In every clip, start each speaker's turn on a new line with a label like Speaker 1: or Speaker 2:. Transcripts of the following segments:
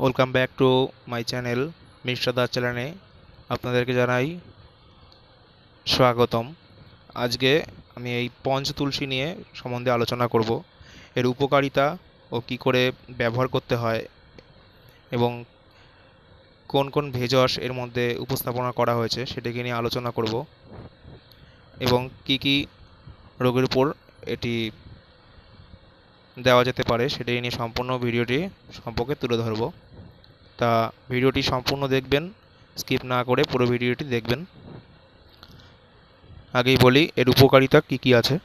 Speaker 1: Welcome back to my channel দা চ্যানেলে আপনাদেরকে জানাই স্বাগতম। আজকে আমি এই পঞ্চ তুলসী নিয়ে সম্বন্ধে আলোচনা করব। এর উপকারিতা ও কী করে ব্যবহার করতে হয় এবং কোন কোন ভেষজ এর মধ্যে উপস্থাপনা করা হয়েছে সেটাকে নিয়ে আলোচনা করব। এবং কি কি রোগের উপর এটি দেওয়া যেতে পারে, সেটাই নিয়ে সম্পূর্ণ ভিডিওটি সম্পর্কে তুলে ধরব। তা ভিডিওটি সম্পূর্ণ দেখবেন, স্কিপ না করে পুরো ভিডিওটি দেখবেন। আগেই বলি, এর উপকারিতা কি কি আছে?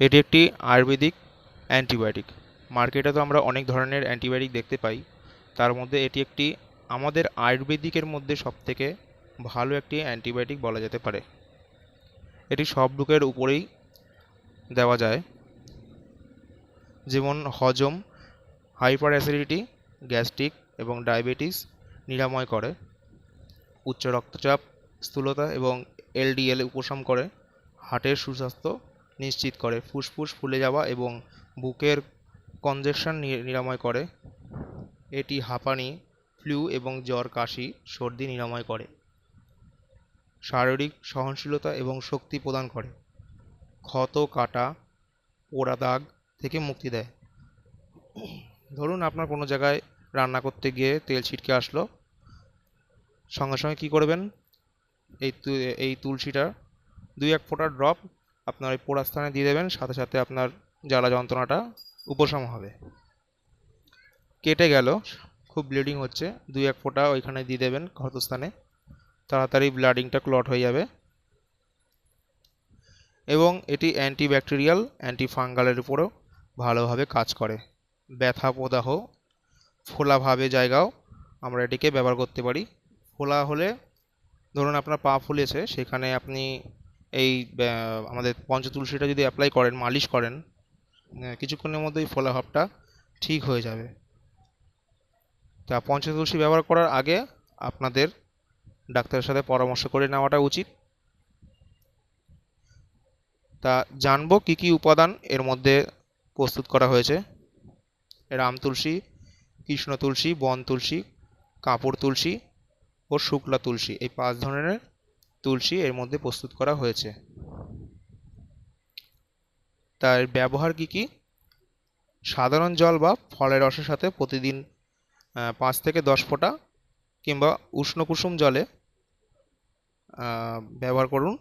Speaker 1: এটি একটি আয়ুর্বেদিক অ্যান্টিবায়োটিক। মার্কেটে তো আমরা অনেক ধরনের অ্যান্টিবায়োটিক দেখতে পাই। তার মধ্যে এটি একটি আমাদের আয়ুর্বেদিকের মধ্যে সবথেকে ভালো একটি অ্যান্টিবায়োটিক বলা যেতে পারে। এটি সব রোগের উপরেই দেওয়া যায়। যেমন হজম, হাইপার অ্যাসিডিটি, গ্যাস্ট্রিক এবং ডায়াবেটিস নিরাময় করে, উচ্চ রক্তচাপ, স্থূলতা এবং এলডিএল উপশম করে, হার্টের সুস্বাস্থ্য নিশ্চিত করে, ফুসফুস ফুলে যাওয়া এবং বুকের কনজেকশন নিরাময় করে, এটি হাঁপানি, ফ্লু এবং জ্বর, কাশি, সর্দি নিরাময় করে, শারীরিক সহনশীলতা এবং শক্তি প্রদান করে, ক্ষত, কাটা, পোড়া দাগ থেকে মুক্তি দেয়। ধরুন আপনার কোনো জায়গায় রান্না করতে গিয়ে তেল ছিটকে আসলো। সঙ্গে সঙ্গে কী করবেন? এই এই তুলসীটা দুই এক ফোঁটা ড্রপ আপনার এই পোড়া স্থানে দিয়ে দেবেন, সাথে সাথে আপনার জ্বালা যন্ত্রণাটা উপশম হবে। কেটে গেল, খুব ব্লিডিং হচ্ছে, দুই এক ফোঁটা ওইখানে দিয়ে দেবেন ক্ষতস্থানে তাড়াতাড়ি ব্লাডিংটা ক্লট হয়ে যাবে। এবং এটি অ্যান্টিব্যাকটেরিয়াল অ্যান্টি ফাঙ্গালের উপরও ভালোভাবে কাজ করে। ব্যথা প্রদাহ ফোলাভাবে জায়গাও আমরা এটিকে ব্যবহার করতে পারি। ফোলা হলে ধরুন আপনার পা ফুলেছে, সেখানে আপনি এই আমাদের পঞ্চতুলসীটা যদি অ্যাপ্লাই করেন, মালিশ করেন কিছুক্ষণের মধ্যেই ফোলা ভাবটা ঠিক হয়ে যাবে। তা পঞ্চতুলসী ব্যবহার করার আগে আপনাদের ডাক্তারের সাথে পরামর্শ করে নেওয়াটা উচিত। তা জানব কী কী উপাদান এর মধ্যে প্রস্তুত করা হয়েছে। রাম তুলসী, কৃষ্ণ তুলসী, বন তুলসী, কাপড় তুলসী ও শুক্লা তুলসী এই পাঁচ ধরনের তুলসী এর মধ্যে প্রস্তুত করা হয়েছে। তার ব্যবহার কি কি? সাধারণ জল বা ফলের রসের সাথে প্রতিদিন পাঁচ থেকে দশ ফোঁটা কিংবা উষ্ণ কুসুম জলে ব্যবহার করুন।